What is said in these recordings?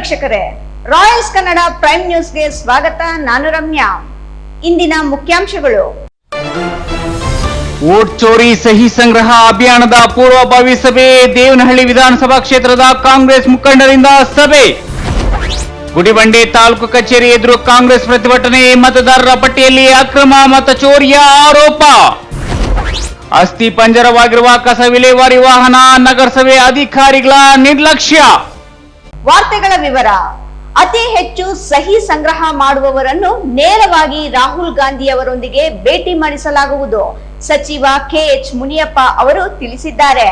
ವೀಕ್ಷಕರೇ Royals Kannada prime ನ್ಯೂಸ್ಗೆ ಸ್ವಾಗತ, ನಾನು ರಮ್ಯಾ. ಇಂದಿನ ಮುಖ್ಯಾಂಶಗಳು. ಓಟ್ ಚೋರಿ, ಸಹಿ ಸಂಗ್ರಹ ಅಭಿಯಾನದ ಪೂರ್ವಭಾವಿ ಸಭೆ, ದೇವನಹಳ್ಳಿ ವಿಧಾನಸಭಾ ಕ್ಷೇತ್ರದ ಕಾಂಗ್ರೆಸ್ ಮುಖಂಡರಿಂದ ಸಭೆ. ಗುಡಿಬಂಡೆ ತಾಲೂಕು ಕಚೇರಿ ಎದುರು ಕಾಂಗ್ರೆಸ್ ಪ್ರತಿಭಟನೆ, ಮತದಾರರ ಪಟ್ಟಿಯಲ್ಲಿ ಅಕ್ರಮ ಮತ ಚೋರಿಯ ಆರೋಪ. ಅಸ್ಥಿ ಪಂಜರವಾಗಿರುವ ಕಸ ವಿಲೇವಾರಿ ವಾಹನ ನಗರಸಭೆ ಅಧಿಕಾರಿಗಳ ನಿರ್ಲಕ್ಷ್ಯ. ವಾರ್ತೆಗಳ ವಿವರ. ಅತಿ ಹೆಚ್ಚು ಸಹಿ ಸಂಗ್ರಹ ಮಾಡುವವರನ್ನು ನೇರವಾಗಿ ರಾಹುಲ್ ಗಾಂಧಿ ಅವರೊಂದಿಗೆ ಭೇಟಿ ಮಾಡಿಸಲಾಗುವುದು. ಸಚಿವ ಕೆಎಚ್ ಮುನಿಯಪ್ಪ ಅವರು ತಿಳಿಸಿದ್ದಾರೆ.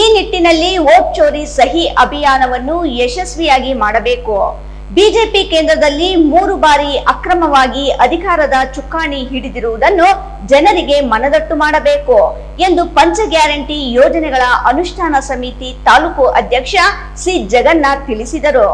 ಈ ನಿಟ್ಟಿನಲ್ಲಿ ವೋಟ್ ಚೋರಿ ಸಹಿ ಅಭಿಯಾನವನ್ನು ಯಶಸ್ವಿಯಾಗಿ ಮಾಡಬೇಕು. ಬಿಜೆಪಿ ಕೇಂದ್ರದಲ್ಲಿ ಮೂರು ಬಾರಿ ಅಕ್ರಮವಾಗಿ ಅಧಿಕಾರದ ಚುಕ್ಕಾಣಿ ಹಿಡಿದಿರುವುದನ್ನು ಜನರಿಗೆ ಮನದಟ್ಟು ಮಾಡಬೇಕು ಎಂದು ಪಂಚ ಗ್ಯಾರಂಟಿ ಯೋಜನೆಗಳ ಅನುಷ್ಠಾನ ಸಮಿತಿ ತಾಲೂಕು ಅಧ್ಯಕ್ಷ ಸಿ ಜಗನ್ನಾಥ್ ತಿಳಿಸಿದರು.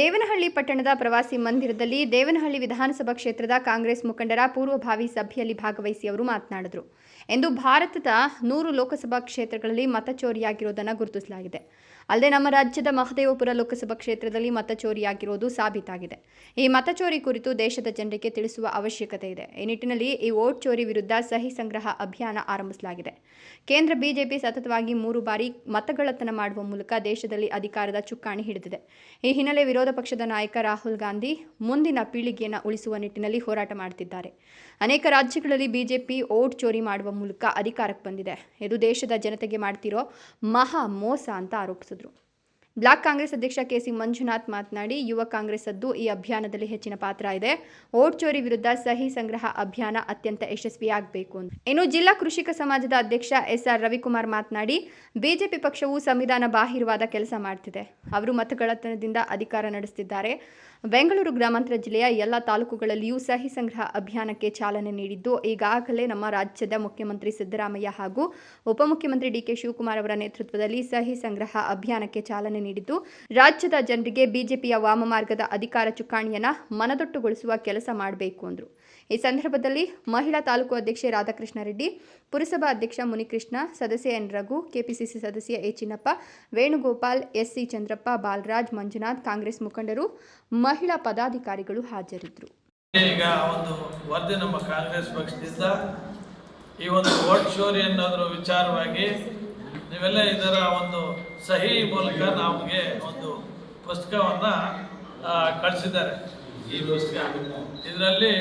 ದೇವನಹಳ್ಳಿ ಪಟ್ಟಣದ ಪ್ರವಾಸಿ ಮಂದಿರದಲ್ಲಿ ದೇವನಹಳ್ಳಿ ವಿಧಾನಸಭಾ ಕ್ಷೇತ್ರದ ಕಾಂಗ್ರೆಸ್ ಮುಖಂಡರ ಪೂರ್ವಭಾವಿ ಸಭೆಯಲ್ಲಿ ಭಾಗವಹಿಸಿ ಅವರು ಮಾತನಾಡಿದರು. ಎಂದು ಭಾರತದ ನೂರು ಲೋಕಸಭಾ ಕ್ಷೇತ್ರಗಳಲ್ಲಿ ಮತ ಚೋರಿಯಾಗಿರುವುದನ್ನು ಗುರುತಿಸಲಾಗಿದೆ. ಅಲ್ಲದೆ ನಮ್ಮ ರಾಜ್ಯದ ಮಹದೇವಪುರ ಲೋಕಸಭಾ ಕ್ಷೇತ್ರದಲ್ಲಿ ಮತ ಚೋರಿಯಾಗಿರುವುದು ಸಾಬೀತಾಗಿದೆ. ಈ ಮತ ಚೋರಿ ಕುರಿತು ದೇಶದ ಜನರಿಗೆ ತಿಳಿಸುವ ಅವಶ್ಯಕತೆ ಇದೆ. ಈ ನಿಟ್ಟಿನಲ್ಲಿ ಈ ವೋಟ್ ಚೋರಿ ವಿರುದ್ಧ ಸಹಿ ಸಂಗ್ರಹ ಅಭಿಯಾನ ಆರಂಭಿಸಲಾಗಿದೆ. ಕೇಂದ್ರ ಬಿಜೆಪಿ ಸತತವಾಗಿ ಮೂರು ಬಾರಿ ಮತಗಳತನ ಮಾಡುವ ಮೂಲಕ ದೇಶದಲ್ಲಿ ಅಧಿಕಾರದ ಚುಕ್ಕಾಣಿ ಹಿಡಿದಿದೆ. ಈ ಹಿನ್ನೆಲೆ ವಿರೋಧ ಪಕ್ಷದ ನಾಯಕ ರಾಹುಲ್ ಗಾಂಧಿ ಮುಂದಿನ ಪೀಳಿಗೆಯನ್ನು ಉಳಿಸುವ ನಿಟ್ಟಿನಲ್ಲಿ ಹೋರಾಟ ಮಾಡುತ್ತಿದ್ದಾರೆ. ಅನೇಕ ರಾಜ್ಯಗಳಲ್ಲಿ ಬಿಜೆಪಿ ಓಟ್ ಚೋರಿ ಮಾಡುವ ಮೂಲಕ ಅಧಿಕಾರಕ್ಕೆ ಬಂದಿದೆ. ಇದು ದೇಶದ ಜನತೆಗೆ ಮಾಡ್ತಿರೋ ಮಹಾ ಮೋಸ ಅಂತ ಆರೋಪಿಸಿದರು ಬ್ಲಾಕ್ ಕಾಂಗ್ರೆಸ್ ಅಧ್ಯಕ್ಷ ಕೆಸಿ ಮಂಜುನಾಥ್ ಮಾತನಾಡಿ, ಯುವ ಕಾಂಗ್ರೆಸ್ಸದ್ದು ಈ ಅಭಿಯಾನದಲ್ಲಿ ಹೆಚ್ಚಿನ ಪಾತ್ರ ಇದೆ. ಓಟ್ ಚೋರಿ ವಿರುದ್ಧ ಸಹಿ ಸಂಗ್ರಹ ಅಭಿಯಾನ ಅತ್ಯಂತ ಯಶಸ್ವಿಯಾಗಬೇಕು ಅಂತ. ಇನ್ನು ಜಿಲ್ಲಾ ಕೃಷಿಕ ಸಮಾಜದ ಅಧ್ಯಕ್ಷ ಎಸ್ಆರ್ ರವಿಕುಮಾರ್ ಮಾತನಾಡಿ, ಬಿಜೆಪಿ ಪಕ್ಷವು ಸಂವಿಧಾನ ಬಾಹಿರವಾದ ಕೆಲಸ ಮಾಡ್ತಿದೆ. ಅವರು ಮತಗಳತನದಿಂದ ಅಧಿಕಾರ ನಡೆಸುತ್ತಿದ್ದಾರೆ ಬೆಂಗಳೂರು ಗ್ರಾಮಾಂತರ ಜಿಲ್ಲೆಯ ಎಲ್ಲ ತಾಲೂಕುಗಳಲ್ಲಿಯೂ ಸಹಿ ಸಂಗ್ರಹ ಅಭಿಯಾನಕ್ಕೆ ಚಾಲನೆ ನೀಡಿದ್ದು, ಈಗಾಗಲೇ ನಮ್ಮ ರಾಜ್ಯದ ಮುಖ್ಯಮಂತ್ರಿ ಸಿದ್ದರಾಮಯ್ಯ ಹಾಗೂ ಉಪಮುಖ್ಯಮಂತ್ರಿ ಡಿಕೆ ಶಿವಕುಮಾರ್ ಅವರ ನೇತೃತ್ವದಲ್ಲಿ ಸಹಿ ಸಂಗ್ರಹ ಅಭಿಯಾನಕ್ಕೆ ಚಾಲನೆ ನೀಡಿದ್ದು, ರಾಜ್ಯದ ಜನರಿಗೆ ಬಿಜೆಪಿಯ ವಾಮಮಾರ್ಗದ ಅಧಿಕಾರ ಚುಕ್ಕಾಣಿಯನ್ನ ಮನದೊಟ್ಟುಗೊಳಿಸುವ ಕೆಲಸ ಮಾಡಬೇಕು ಅಂದರು. ಈ ಸಂದರ್ಭದಲ್ಲಿ ಮಹಿಳಾ ತಾಲೂಕು ಅಧ್ಯಕ್ಷೆ ರಾಧಾಕೃಷ್ಣ ರೆಡ್ಡಿ ಪುರಸಭಾ ಅಧ್ಯಕ್ಷ ಮುನಿಕೃಷ್ಣ ಸದಸ್ಯ ಎನ್ ರಘು ಕೆಪಿಸಿಸಿ ಸದಸ್ಯ ಎ ಚಿನ್ನಪ್ಪ ವೇಣುಗೋಪಾಲ್ ಎಸ್ಸಿ ಚಂದ್ರಪ್ಪ ಬಾಲರಾಜ್ ಮಂಜುನಾಥ್ ಕಾಂಗ್ರೆಸ್ ಮುಖಂಡರು ಮಹಿಳಾ ಪದಾಧಿಕಾರಿಗಳು ಹಾಜರಿದ್ದರು. ಈಗ ಒಂದು ವರದಿ ನಮ್ಮ ಕಾಂಗ್ರೆಸ್ ಪಕ್ಷದಿಂದ ಈ ಒಂದು ವೋಟ್ ಶೋರಿ ಅನ್ನೋದ್ರ ವಿಚಾರವಾಗಿ ನೀವೆಲ್ಲ ಇದರ ಒಂದು ಸಹಿ ಮೂಲಕ ನಮಗೆ ಒಂದು ಪುಸ್ತಕವನ್ನು ಕಳಿಸಿದ್ದಾರೆ. ಈ ಪುಸ್ತಕ ಇದರಲ್ಲಿ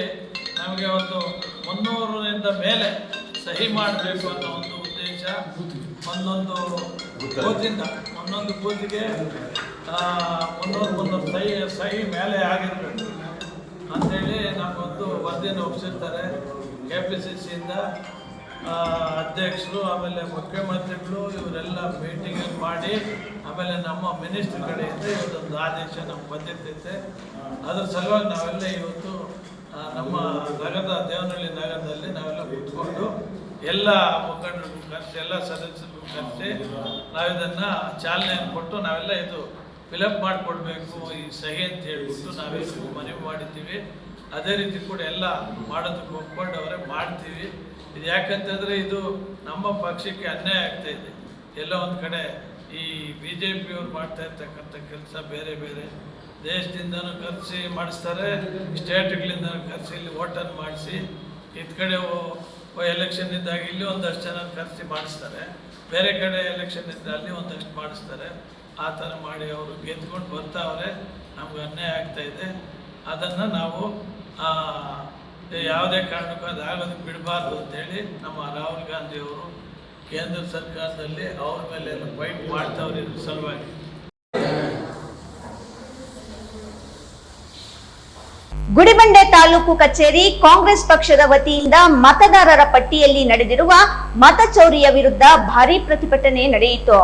ನಮಗೆ ಒಂದು ಮುನ್ನೂರರಿಂದ ಮೇಲೆ ಸಹಿ ಮಾಡಬೇಕು ಅನ್ನೋ ಒಂದು ಉದ್ದೇಶ ಒಂದೊಂದು ಬೂತಿಂದ ಒಂದೊಂದು ಬೂತಿಗೆ ಮುನ್ನೂರು ಮುನ್ನೂರು ಸಹಿ ಸಹಿ ಮೇಲೆ ಆಗಿರಬೇಕು. ಅಂತೇಳಿ ನಮಗೊಂದು ವರದಿಯನ್ನು ಒಪ್ಪಿಸಿರ್ತಾರೆ ಕೆ ಪಿ ಸಿ ಸಿಯಿಂದ ಅಧ್ಯಕ್ಷರು ಆಮೇಲೆ ಮುಖ್ಯಮಂತ್ರಿಗಳು ಇವರೆಲ್ಲ ಮೀಟಿಂಗ್ ಮಾಡಿ ಆಮೇಲೆ ನಮ್ಮ ಮಿನಿಸ್ಟ್ರ್ ಕಡೆಯಿಂದ ಇವತ್ತೊಂದು ಆದೇಶ ನಮ್ಗೆ ಬಂದಿರ್ತೈತೆ. ಅದ್ರ ಸಲುವಾಗಿ ನಾವೆಲ್ಲ ಇವತ್ತು ನಮ್ಮ ನಗರದ ದೇವನಹಳ್ಳಿ ನಗರದಲ್ಲಿ ನಾವೆಲ್ಲ ಕೂತ್ಕೊಂಡು ಎಲ್ಲ ಮುಖಂಡರಿಗೂ ಕರೆಸಿ, ಎಲ್ಲ ಸದಸ್ಯರಿಗೂ ಕರೆಸಿ ನಾವಿದನ್ನು ಚಾಲನೆಯನ್ನು ಕೊಟ್ಟು ನಾವೆಲ್ಲ ಇದು ಫಿಲಪ್ ಮಾಡಿಕೊಡ್ಬೇಕು ಈ ಸಹಿ ಅಂತ ಹೇಳ್ಬಿಟ್ಟು ನಾವೆಲ್ಲರಿಗೂ ಮನವಿ ಮಾಡಿದ್ದೀವಿ. ಅದೇ ರೀತಿ ಕೂಡ ಎಲ್ಲ ಮಾಡೋದಕ್ಕೆ ಒಪ್ಕೊಂಡು ಅವರೇ ಮಾಡ್ತೀವಿ. ಇದು ಯಾಕಂತಂದರೆ ಇದು ನಮ್ಮ ಪಕ್ಷಕ್ಕೆ ಅನ್ಯಾಯ ಆಗ್ತಾ ಎಲ್ಲ ಒಂದು ಕಡೆ ಈ ಬಿ ಜೆ ಪಿಯವ್ರು ಮಾಡ್ತಾ ಇರ್ತಕ್ಕಂಥ ಕೆಲಸ ಬೇರೆ ಬೇರೆ. ದೇಶದಿಂದನೂ ಖರ್ಚು ಮಾಡಿಸ್ತಾರೆ ಸ್ಟೇಟ್ಗಳಿಂದ ಖರ್ಚು ಇಲ್ಲಿ ಓಟನ್ನು ಮಾಡಿಸಿ ಇದು ಕಡೆ ಎಲೆಕ್ಷನ್ ಇದ್ದಾಗ ಇಲ್ಲಿ ಒಂದಷ್ಟು ಜನ ಖರ್ಚು ಮಾಡಿಸ್ತಾರೆ, ಬೇರೆ ಕಡೆ ಎಲೆಕ್ಷನ್ ಇದ್ದ ಅಲ್ಲಿ ಒಂದಷ್ಟು ಮಾಡಿಸ್ತಾರೆ. ಆ ಥರ ಮಾಡಿ ಅವರು ಗೆದ್ಕೊಂಡು ಬರ್ತಾವ್ರೆ, ನಮ್ಗೆ ಅನ್ಯಾಯ ಆಗ್ತಾ ಇದೆ. ಅದನ್ನು ನಾವು ಯಾವುದೇ ಕಾರಣಕ್ಕೂ ಅದು ಆಗೋದಕ್ಕೆ ಬಿಡಬಾರ್ದು ಅಂತೇಳಿ ನಮ್ಮ ರಾಹುಲ್ ಗಾಂಧಿಯವರು ಕೇಂದ್ರ ಸರ್ಕಾರದಲ್ಲಿ ಅವ್ರ ಮೇಲೆ ಫೈಟ್ ಮಾಡ್ತಾವ್ರೆ ಇದ್ರ ಸಲುವಾಗಿ. ಗುಡಿಬಂಡೆ ತಾಲೂಕು ಕಚೇರಿ ಕಾಂಗ್ರೆಸ್ ಪಕ್ಷದ ವತಿಯಿಂದ ಮತದಾರರ ಪಟ್ಟಿಯಲ್ಲಿ ನಡೆದಿರುವ ಮತ ಚೌರಿಯ ವಿರುದ್ಧ ಭಾರೀ ಪ್ರತಿಭಟನೆ ನಡೆಯಿತು.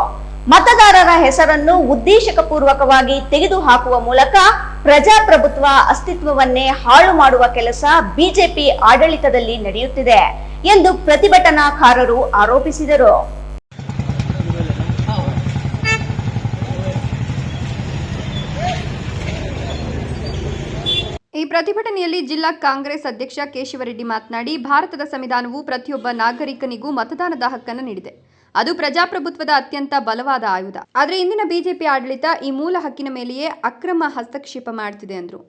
ಮತದಾರರ ಹೆಸರನ್ನು ಉದ್ದೇಶಪೂರ್ವಕವಾಗಿ ತೆಗೆದುಹಾಕುವ ಮೂಲಕ ಪ್ರಜಾಪ್ರಭುತ್ವ ಅಸ್ತಿತ್ವವನ್ನೇ ಹಾಳು ಮಾಡುವ ಕೆಲಸ ಬಿಜೆಪಿ ಆಡಳಿತದಲ್ಲಿ ನಡೆಯುತ್ತಿದೆ ಎಂದು ಪ್ರತಿಭಟನಾಕಾರರು ಆರೋಪಿಸಿದರು ಈ ಪ್ರತಿಭಟನೆಯಲ್ಲಿ ಜಿಲ್ಲಾ ಕಾಂಗ್ರೆಸ್ ಅಧ್ಯಕ್ಷ ಕೇಶವರೆಡ್ಡಿ ಮಾತನಾಡಿ, ಭಾರತದ ಸಂವಿಧಾನವು ಪ್ರತಿಯೊಬ್ಬ ನಾಗರಿಕನಿಗೂ ಮತದಾನದ ಹಕ್ಕನ್ನು ನೀಡಿದೆ. ಅದು ಪ್ರಜಾಪ್ರಭುತ್ವದ ಅತ್ಯಂತ ಬಲವಾದ ಆಯುಧ. ಆದರೆ ಇಂದಿನ ಬಿಜೆಪಿ ಆಡಳಿತ ಈ ಮೂಲ ಹಕ್ಕಿನ ಮೇಲೆಯೇ ಅಕ್ರಮ ಹಸ್ತಕ್ಷೇಪ ಮಾಡ್ತಿದೆ ಅಂದ್ರು.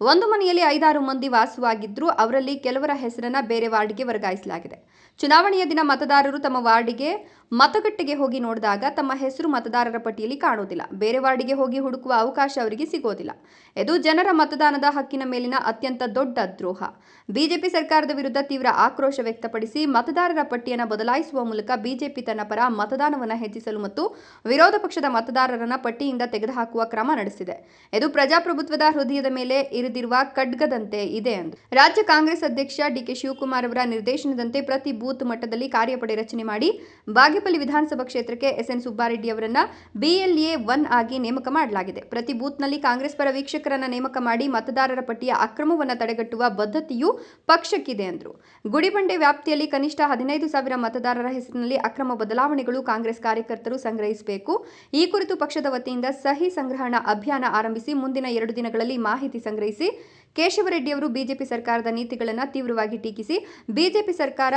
ಒಂದು ಮನೆಯಲ್ಲಿ ಐದಾರು ಮಂದಿ ವಾಸವಾಗಿದ್ದರೂ ಅವರಲ್ಲಿ ಕೆಲವರ ಹೆಸರನ್ನ ಬೇರೆ ವಾರ್ಡ್ಗೆ ವರ್ಗಾಯಿಸಲಾಗಿದೆ. ಚುನಾವಣೆಯ ದಿನ ಮತದಾರರು ತಮ್ಮ ವಾರ್ಡಿಗೆ ಮತಗಟ್ಟೆಗೆ ಹೋಗಿ ನೋಡಿದಾಗ ತಮ್ಮ ಹೆಸರು ಮತದಾರರ ಪಟ್ಟಿಯಲ್ಲಿ ಕಾಣುವುದಿಲ್ಲ ಬೇರೆ ವಾರ್ಡಿಗೆ ಹೋಗಿ ಹುಡುಕುವ ಅವಕಾಶ ಅವರಿಗೆ ಸಿಗೋದಿಲ್ಲ. ಇದು ಜನರ ಮತದಾನದ ಹಕ್ಕಿನ ಮೇಲಿನ ಅತ್ಯಂತ ದೊಡ್ಡ ದ್ರೋಹ. ಬಿಜೆಪಿ ಸರ್ಕಾರದ ವಿರುದ್ಧ ತೀವ್ರ ಆಕ್ರೋಶ ವ್ಯಕ್ತಪಡಿಸಿ ಮತದಾರರ ಪಟ್ಟಿಯನ್ನು ಬದಲಾಯಿಸುವ ಮೂಲಕ ಬಿಜೆಪಿ ತನ್ನ ಪರ ಮತದಾನವನ್ನು ಹೆಚ್ಚಿಸಲು ಮತ್ತು ವಿರೋಧ ಪಕ್ಷದ ಮತದಾರರನ್ನ ಪಟ್ಟಿಯಿಂದ ತೆಗೆದುಹಾಕುವ ಕ್ರಮ ನಡೆಸಿದೆ. ಇದು ಪ್ರಜಾಪ್ರಭುತ್ವದ ಹೃದಯದ ಮೇಲೆ ಇರಿದಿರುವ ಖಡ್ಗದಂತೆ ಇದೆ ಎಂದು. ರಾಜ್ಯ ಕಾಂಗ್ರೆಸ್ ಅಧ್ಯಕ್ಷ ಡಿಕೆ ಶಿವಕುಮಾರ್ ಅವರ ನಿರ್ದೇಶನದಂತೆ ಪ್ರತಿ ಬೂತ್ ಮಟ್ಟದಲ್ಲಿ ಕಾರ್ಯಪಡೆ ರಚನೆ ಮಾಡಿ ಬಾಗೇಪಲ್ಲಿ ವಿಧಾನಸಭಾ ಕ್ಷೇತ್ರಕ್ಕೆ ಎಸ್ಎನ್ ಸುಬ್ಬಾರೆಡ್ಡಿ ಅವರನ್ನ ಬಿಎಲ್ಎ ಒನ್ ಆಗಿ ನೇಮಕ ಮಾಡಲಾಗಿದೆ. ಪ್ರತಿ ಬೂತ್ನಲ್ಲಿ ಕಾಂಗ್ರೆಸ್ ಪರ ವೀಕ್ಷಕರನ್ನ ನೇಮಕ ಮಾಡಿ ಮತದಾರರ ಪಟ್ಟಿಯ ಅಕ್ರಮವನ್ನು ತಡೆಗಟ್ಟುವ ಬದ್ಧತೆಯೂ ಪಕ್ಷಕ್ಕಿದೆ ಎಂದರು ಗುಡಿಬಂಡೆ ವ್ಯಾಪ್ತಿಯಲ್ಲಿ ಕನಿಷ್ಠ ಹದಿನೈದು ಸಾವಿರ ಮತದಾರರ ಹೆಸರಿನಲ್ಲಿ ಅಕ್ರಮ ಬದಲಾವಣೆಗಳು ಕಾಂಗ್ರೆಸ್ ಕಾರ್ಯಕರ್ತರು ಸಂಗ್ರಹಿಸಬೇಕು. ಈ ಕುರಿತು ಪಕ್ಷದ ವತಿಯಿಂದ ಸಹಿ ಸಂಗ್ರಹಣಾ ಅಭಿಯಾನ ಆರಂಭಿಸಿ ಮುಂದಿನ ಎರಡು ದಿನಗಳಲ್ಲಿ ಮಾಹಿತಿ ಸಂಗ್ರಹಿಸಿ ಕೇಶವರೆಡ್ಡಿಯವರು ಬಿಜೆಪಿ ಸರ್ಕಾರದ ನೀತಿಗಳನ್ನು ತೀವ್ರವಾಗಿ ಟೀಕಿಸಿ, ಬಿಜೆಪಿ ಸರ್ಕಾರ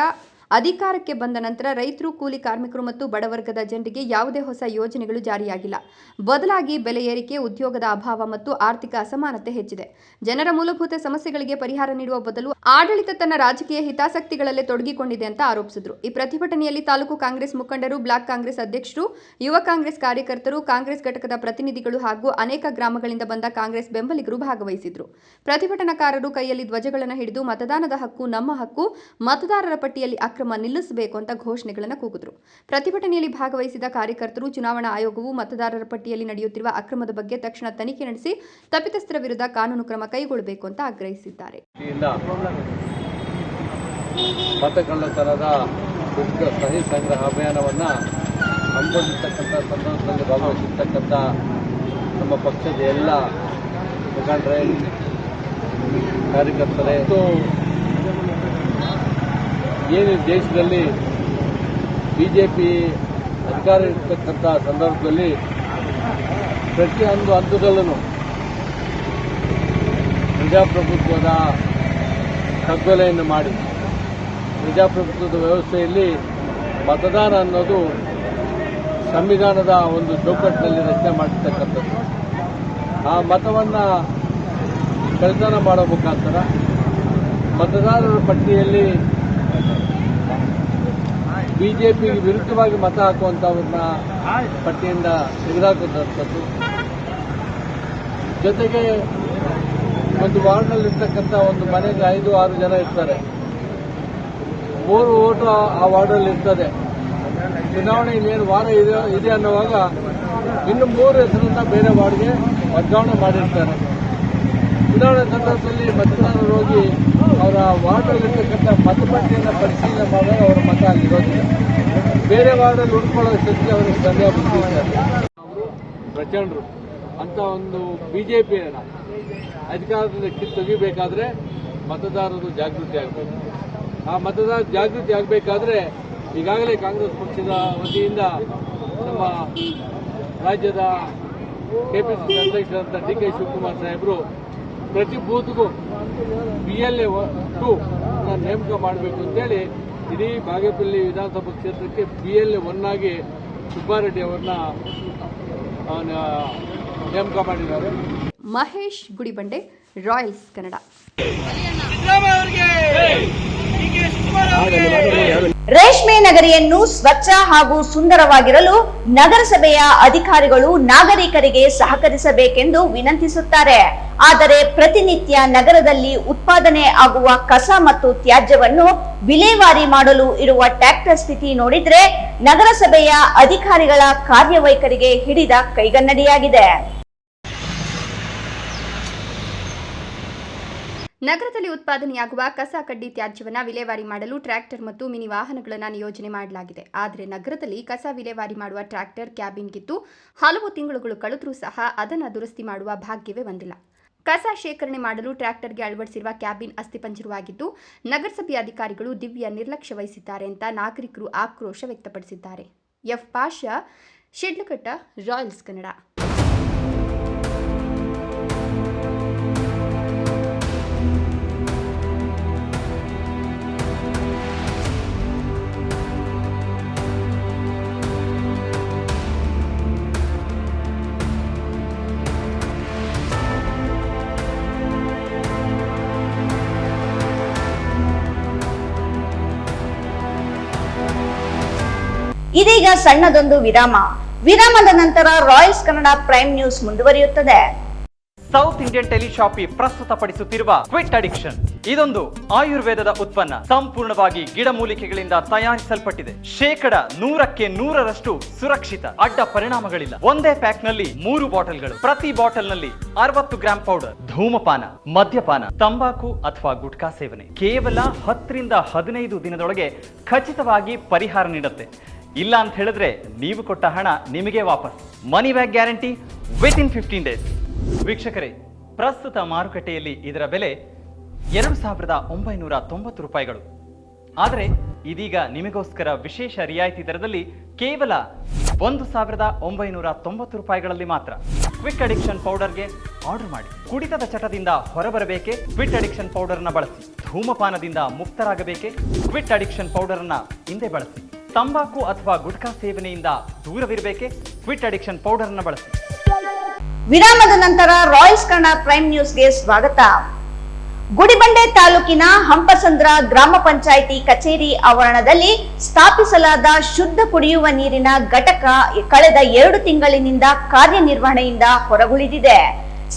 ಅಧಿಕಾರಕ್ಕೆ ಬಂದ ನಂತರ ರೈತರು, ಕೂಲಿ ಕಾರ್ಮಿಕರು ಮತ್ತು ಬಡವರ್ಗದ ಜನರಿಗೆ ಯಾವುದೇ ಹೊಸ ಯೋಜನೆಗಳು ಜಾರಿಯಾಗಿಲ್ಲ. ಬದಲಾಗಿ ಬೆಲೆ ಏರಿಕೆ, ಉದ್ಯೋಗದ ಅಭಾವ ಮತ್ತು ಆರ್ಥಿಕ ಅಸಮಾನತೆ ಹೆಚ್ಚಿದೆ. ಜನರ ಮೂಲಭೂತ ಸಮಸ್ಯೆಗಳಿಗೆ ಪರಿಹಾರ ನೀಡುವ ಬದಲು ಆಡಳಿತ ತನ್ನ ರಾಜಕೀಯ ಹಿತಾಸಕ್ತಿಗಳಲ್ಲೇ ತೊಡಗಿಕೊಂಡಿದೆ ಅಂತ ಆರೋಪಿಸಿದರು. ಈ ಪ್ರತಿಭಟನೆಯಲ್ಲಿ ತಾಲೂಕು ಕಾಂಗ್ರೆಸ್ ಮುಖಂಡರು, ಬ್ಲಾಕ್ ಕಾಂಗ್ರೆಸ್ ಅಧ್ಯಕ್ಷರು, ಯುವ ಕಾಂಗ್ರೆಸ್ ಕಾರ್ಯಕರ್ತರು, ಕಾಂಗ್ರೆಸ್ ಘಟಕದ ಪ್ರತಿನಿಧಿಗಳು ಹಾಗೂ ಅನೇಕ ಗ್ರಾಮಗಳಿಂದ ಬಂದ ಕಾಂಗ್ರೆಸ್ ಬೆಂಬಲಿಗರು ಭಾಗವಹಿಸಿದ್ರು. ಪ್ರತಿಭಟನಾಕಾರರು ಕೈಯಲ್ಲಿ ಧ್ವಜಗಳನ್ನು ಹಿಡಿದು ಮತದಾನದ ಹಕ್ಕು, ನಮ್ಮ ಹಕ್ಕು. ಮತದಾರರ ಪಟ್ಟಿಯಲ್ಲಿ ಅಕ್ರಮ ನಿಲ್ಲಿಸಬೇಕು ಅಂತ ಘೋಷಣೆಗಳನ್ನು ಕೂಗಿದ್ರು. ಪ್ರತಿಭಟನೆಯಲ್ಲಿ ಭಾಗವಹಿಸಿದ ಕಾರ್ಯಕರ್ತರು, ಚುನಾವಣಾ ಆಯೋಗವು ಮತದಾರರ ಪಟ್ಟಿಯಲ್ಲಿ ನಡೆಯುತ್ತಿರುವ ಅಕ್ರಮದ ಬಗ್ಗೆ ತಕ್ಷಣ ತನಿಖೆ ನಡೆಸಿ ತಪ್ಪಿತಸ್ಥರ ವಿರುದ್ಧ ಕಾನೂನು ಕ್ರಮ ಕೈಗೊಳ್ಳಬೇಕು ಅಂತ ಆಗ್ರಹಿಸಿದ್ದಾರೆ. ಮತಗಳ್ಳತನದ ಸಹಿ ಸಂಗ್ರಹ ಅಭಿಯಾನವನ್ನು ಹಮ್ಮಿಕೊಂಡಿರ್ತಕ್ಕಂಥ ಸಂದರ್ಭದಲ್ಲಿ ಭಾಗವಹಿಸಿರ್ತಕ್ಕಂಥ ನಮ್ಮ ಪಕ್ಷದ ಎಲ್ಲ ಮುಖಂಡರೇ, ಕಾರ್ಯಕರ್ತರೇ ಏನು ದೇಶದಲ್ಲಿ ಬಿಜೆಪಿ ಅಧಿಕಾರ ಇರ್ತಕ್ಕಂಥ ಸಂದರ್ಭದಲ್ಲಿ ಪ್ರತಿಯೊಂದು ಹಂತದಲ್ಲೂ ಪ್ರಜಾಪ್ರಭುತ್ವದ ಕಗ್ಗೊಲೆಯನ್ನು ಮಾಡಿ ಪ್ರಜಾಪ್ರಭುತ್ವದ ವ್ಯವಸ್ಥೆಯಲ್ಲಿ ಮತದಾನ ಅನ್ನೋದು ಸಂವಿಧಾನದ ಒಂದು ಚೌಕಟ್ಟಿನಲ್ಲಿ ರಚನೆ ಮಾಡಿರ್ತಕ್ಕಂಥದ್ದು. ಆ ಮತವನ್ನು ಕಳ್ತನ ಮಾಡೋ ಮುಖಾಂತರ ಮತದಾರರ ಪಟ್ಟಿಯಲ್ಲಿ ಬಿಜೆಪಿಗೆ ವಿರುದ್ಧವಾಗಿ ಮತ ಹಾಕುವಂಥವ್ರನ್ನ ಪಟ್ಟಿಯಿಂದ ತೆಗೆದುಹಾಕುವಂಥದ್ದು ಜೊತೆಗೆ ಒಂದು ವಾರ್ಡ್ನಲ್ಲಿರ್ತಕ್ಕಂಥ ಒಂದು ಮನೆಗೆ ಐದು, ಆರು ಜನ ಇರ್ತಾರೆ. ಮೂರು ಓಟು ಆ- ಆ ವಾರ್ಡಲ್ಲಿ ಇರ್ತದೆ. ಚುನಾವಣೆ ಇನ್ನೇನು ವಾರ ಇದೆ ಇದೆ ಅನ್ನುವಾಗ ಇನ್ನು ಮೂರು ಹೆಸರನ್ನ ಬೇರೆ ವಾರ್ಡ್ಗೆ ವರ್ಗಾವಣೆ ಮಾಡಿರ್ತಾರೆ. ಚುನಾವಣೆ ಸಂದರ್ಭದಲ್ಲಿ ಮತದಾರರು ಹೋಗಿ ಅವರ ವಾರ್ಡಲ್ಲಿರ್ತಕ್ಕಂಥ ಮತಪಟ್ಟಿಯನ್ನು ಪರಿಶೀಲನೆ ಮಾಡಿದಾಗ ಅವರ ಮತ ಅಲ್ಲಿರೋದಿಲ್ಲ ಬೇರೆ ವಾರ್ಡಲ್ಲಿ ಉಳ್ಕೊಳ್ಳೋ ಶಕ್ತಿ ಅವರಿಗೆ ಸರಿಯಾಗಿ ಅವರು ಪ್ರಚಂಡರು. ಅಂತ ಒಂದು ಬಿಜೆಪಿಯನ್ನು ಅಧಿಕಾರದಿಂದ ಕಿತ್ತೊಗಿಬೇಕಾದ್ರೆ ಮತದಾರರು ಜಾಗೃತಿ ಆಗಬೇಕು. ಆ ಮತದಾರ ಜಾಗೃತಿ ಆಗಬೇಕಾದ್ರೆ ಈಗಾಗಲೇ ಕಾಂಗ್ರೆಸ್ ಪಕ್ಷದ ವತಿಯಿಂದ ನಮ್ಮ ರಾಜ್ಯದ ಕೆಪಿಸಿಸಿ ಅಧ್ಯಕ್ಷರಾದಂಥ ಡಿ ಕೆ ಶಿವಕುಮಾರ್ ಸಾಹೇಬರು ಪ್ರತಿ ಬೂತ್ಗೂ ಬಿ ಎಲ್ ಎ ಟು ನೇಮಕ ಮಾಡಬೇಕು ಅಂತೇಳಿ ಇಡೀ ಬಾಗೇಪಲ್ಲಿ ವಿಧಾನಸಭಾ ಕ್ಷೇತ್ರಕ್ಕೆ ಬಿ ಎಲ್ ಎ ಒನ್ ಆಗಿ ಸುಬ್ಬಾರೆಡ್ಡಿ ಅವರನ್ನ ನೇಮಕ ಮಾಡಿದ್ದಾರೆ. ಮಹೇಶ್ ಗುಡಿಬಂಡೆ ರಾಯಲ್ಸ್ ಕನ್ನಡ. ರೇಷ್ಮೆ ನಗರಿಯನ್ನು ಸ್ವಚ್ಛ ಹಾಗೂ ಸುಂದರವಾಗಿರಲು ನಗರಸಭೆಯ ಅಧಿಕಾರಿಗಳು ನಾಗರಿಕರಿಗೆ ಸಹಕರಿಸಬೇಕೆಂದು ವಿನಂತಿಸುತ್ತಾರೆ. ಆದರೆ ಪ್ರತಿನಿತ್ಯ ನಗರದಲ್ಲಿ ಉತ್ಪಾದನೆ ಆಗುವ ಕಸ ಮತ್ತು ತ್ಯಾಜ್ಯವನ್ನು ವಿಲೇವಾರಿ ಮಾಡಲು ಇರುವ ಟ್ರ್ಯಾಕ್ಟರ್ ಸ್ಥಿತಿ ನೋಡಿದ್ರೆ ನಗರಸಭೆಯ ಅಧಿಕಾರಿಗಳ ಕಾರ್ಯವೈಖರಿಗೆ ಹಿಡಿದ ಕೈಗನ್ನಡಿಯಾಗಿದೆ. ನಗರದಲ್ಲಿ ಉತ್ಪಾದನೆಯಾಗುವ ಕಸ ಕಡ್ಡಿ ತ್ಯಾಜ್ಯವನ್ನು ವಿಲೇವಾರಿ ಮಾಡಲು ಟ್ರ್ಯಾಕ್ಟರ್ ಮತ್ತು ಮಿನಿ ವಾಹನಗಳನ್ನು ನಿಯೋಜನೆ ಮಾಡಲಾಗಿದೆ. ಆದರೆ ನಗರದಲ್ಲಿ ಕಸ ವಿಲೇವಾರಿ ಮಾಡುವ ಟ್ರ್ಯಾಕ್ಟರ್ ಕ್ಯಾಬಿನ್ ಗಿತ್ತು ಹಲವು ತಿಂಗಳುಗಳು ಕಳೆದರೂ ಸಹ ಅದನ್ನು ದುರಸ್ತಿ ಮಾಡುವ ಭಾಗ್ಯವೇ ಬಂದಿಲ್ಲ. ಕಸ ಶೇಖರಣೆ ಮಾಡಲು ಟ್ರ್ಯಾಕ್ಟರ್ಗೆ ಅಳವಡಿಸಿರುವ ಕ್ಯಾಬಿನ್ ಅಸ್ಥಿಪಂಜರವಾಗಿದ್ದು ನಗರಸಭೆ ಅಧಿಕಾರಿಗಳು ದಿವ್ಯ ನಿರ್ಲಕ್ಷ್ಯ ವಹಿಸಿದ್ದಾರೆ ಅಂತ ನಾಗರಿಕರು ಆಕ್ರೋಶ ವ್ಯಕ್ತಪಡಿಸಿದ್ದಾರೆ. ಎಫ್. ಪಾಷಾ, ಶಿಡ್ಲಘಟ್ಟ, ರಾಯಲ್ಸ್ ಕನ್ನಡ. ಇದೀಗ ಸಣ್ಣದೊಂದು ವಿರಾಮ. ವಿರಾಮದ ನಂತರ ರಾಯಲ್ಸ್ ಕನ್ನಡ ಪ್ರೈಮ್ ನ್ಯೂಸ್ ಮುಂದುವರಿಯುತ್ತದೆ. ಸೌತ್ ಇಂಡಿಯನ್ ಟೆಲಿಶಾಪಿ ಪ್ರಸ್ತುತಪಡಿಸುತ್ತಿರುವ ಕ್ವಿಟ್ ಅಡಿಕ್ಷನ್ ಇದೊಂದು ಆಯುರ್ವೇದದ ಉತ್ಪನ್ನ. ಸಂಪೂರ್ಣವಾಗಿ ಗಿಡಮೂಲಿಕೆಗಳಿಂದ ತಯಾರಿಸಲ್ಪಟ್ಟಿದೆ. ಶೇಕಡ ನೂರಕ್ಕೆ ನೂರರಷ್ಟು ಸುರಕ್ಷಿತ, ಅಡ್ಡ ಪರಿಣಾಮಗಳಿಲ್ಲ. ಒಂದೇ ಪ್ಯಾಕ್ನಲ್ಲಿ ಮೂರು ಬಾಟಲ್ಗಳು. ಪ್ರತಿ ಬಾಟಲ್ನಲ್ಲಿ ಅರವತ್ತು ಗ್ರಾಂ ಪೌಡರ್. ಧೂಮಪಾನ, ಮದ್ಯಪಾನ, ತಂಬಾಕು ಅಥವಾ ಗುಟ್ಕಾ ಸೇವನೆ. ಕೇವಲ ಹತ್ತರಿಂದ ಹದಿನೈದು ದಿನದೊಳಗೆ ಖಚಿತವಾಗಿ ಪರಿಹಾರ ನೀಡುತ್ತೆ. ಇಲ್ಲ ಅಂತ ಹೇಳಿದ್ರೆ ನೀವು ಕೊಟ್ಟ ಹಣ ನಿಮಗೆ ವಾಪಸ್. Money back guarantee within fifteen days ವೀಕ್ಷಕರೇ, ಪ್ರಸ್ತುತ ಮಾರುಕಟ್ಟೆಯಲ್ಲಿ ಇದರ ಬೆಲೆ ಎರಡು ಸಾವಿರದ ಒಂಬೈನೂರ ತೊಂಬತ್ತು ರೂಪಾಯಿಗಳು. ಆದರೆ ಇದೀಗ ನಿಮಗೋಸ್ಕರ ವಿಶೇಷ ರಿಯಾಯಿತಿ ದರದಲ್ಲಿ ಕೇವಲ ಒಂದು ಸಾವಿರದ ಒಂಬೈನೂರ ತೊಂಬತ್ತು ರೂಪಾಯಿಗಳಲ್ಲಿ ಮಾತ್ರ. ಕ್ವಿಕ್ ಅಡಿಕ್ಷನ್ ಪೌಡರ್ಗೆ ಆರ್ಡರ್ ಮಾಡಿ. ಕುಡಿತದ ಚಟದಿಂದ ಹೊರಬರಬೇಕೆ? ಕ್ವಿಟ್ ಅಡಿಕ್ಷನ್ ಪೌಡರ್ನ ಬಳಸಿ. ಧೂಮಪಾನದಿಂದ ಮುಕ್ತರಾಗಬೇಕೆ? ಕ್ವಿಟ್ ಅಡಿಕ್ಷನ್ ಪೌಡರ್ನ ಹಿಂದೆ ಬಳಸಿ. ತಂಬಾಕು ಅಥವಾ ಗುಟ್ಕಾ ಸೇವನೆಯಿಂದ ದೂರವಿರಬೇಕೆ? ಕ್ವಿಟ್ ಅಡಿಕ್ಷನ್ ಪೌಡರ್ ಅನ್ನು ಬಳಸಿ. ವಿರಾಮದ ನಂತರ ರಾಯಲ್ಸ್ ಕನ್ನಡ ಪ್ರೈಮ್ ನ್ಯೂಸ್ಗೆ ಸ್ವಾಗತ. ಗುಡಿಬಂಡೆ ತಾಲೂಕಿನ ಹಂಪಸಂದ್ರ ಗ್ರಾಮ ಪಂಚಾಯಿತಿ ಕಚೇರಿ ಆವರಣದಲ್ಲಿ ಸ್ಥಾಪಿಸಲಾದ ಶುದ್ಧ ಕುಡಿಯುವ ನೀರಿನ ಘಟಕ ಕಳೆದ ಎರಡು ತಿಂಗಳಿನಿಂದ ಕಾರ್ಯನಿರ್ವಹಣೆಯಿಂದ ಹೊರಗುಳಿದಿದೆ.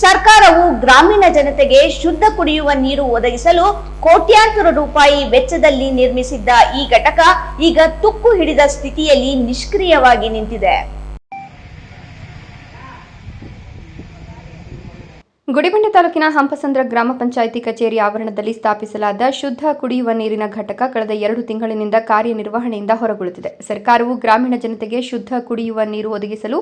ಸರ್ಕಾರವು ಗ್ರಾಮೀಣ ಜನತೆಗೆ ಶುದ್ಧ ಕುಡಿಯುವ ನೀರು ಒದಗಿಸಲು ಕೋಟ್ಯಾಂತರ ರೂಪಾಯಿ ವೆಚ್ಚದಲ್ಲಿ ನಿರ್ಮಿಸಿದ್ದ ಈ ಘಟಕ ಈಗ ತುಕ್ಕು ಹಿಡಿದ ಸ್ಥಿತಿಯಲ್ಲಿ ನಿಷ್ಕ್ರಿಯವಾಗಿ ನಿಂತಿದೆ. ಗುಡಿಬಂಡೆ ತಾಲೂಕಿನ ಹಂಪಸಂದ್ರ ಗ್ರಾಮ ಪಂಚಾಯಿತಿ ಕಚೇರಿ ಆವರಣದಲ್ಲಿ ಸ್ಥಾಪಿಸಲಾದ ಶುದ್ಧ ಕುಡಿಯುವ ನೀರಿನ ಘಟಕ ಕಳೆದ ಎರಡು ತಿಂಗಳಿನಿಂದ ಕಾರ್ಯನಿರ್ವಹಣೆಯಿಂದ ಹೊರಗುಳುತ್ತಿದೆ ಸರ್ಕಾರವು ಗ್ರಾಮೀಣ ಜನತೆಗೆ ಶುದ್ಧ ಕುಡಿಯುವ ನೀರು ಒದಗಿಸಲು